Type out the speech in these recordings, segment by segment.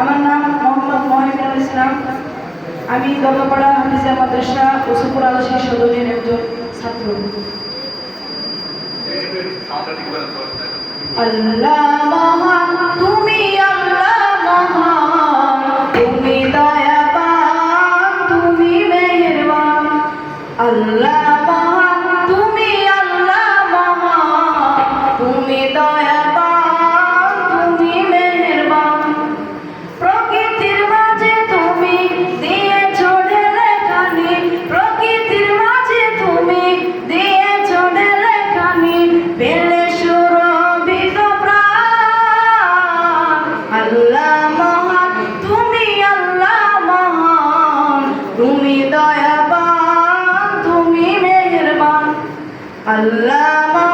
আমার নাম মোহাম্মদ মহিনুল ইসলাম। আমি দত্তপাড়া হাফিজা মাদ্রাসা ওসুপুর আলসী সদনের একজন ছাত্র। আল্লাহ আল্লাহ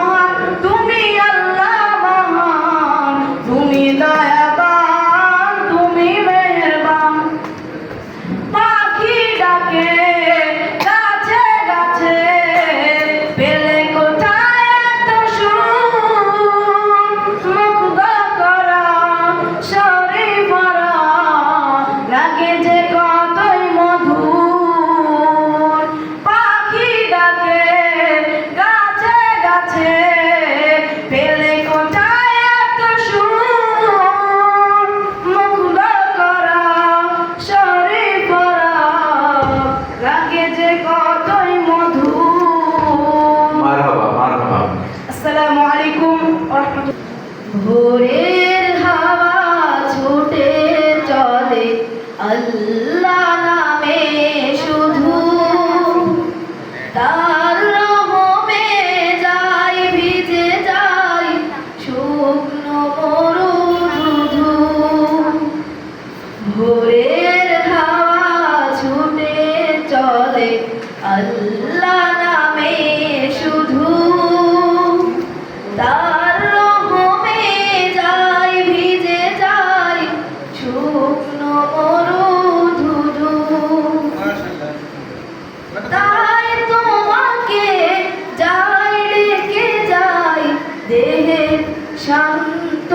ভোরের হাওয়া ছুটে চলে। আল্লাহ নামে শুধু। তার রহমে যাই, ভিজে যাই, শুকনো মরু শুধু ভোরের হাওয়া ছুটে চলে। আল্লাহ নামে শুধু। দেহে শান্ত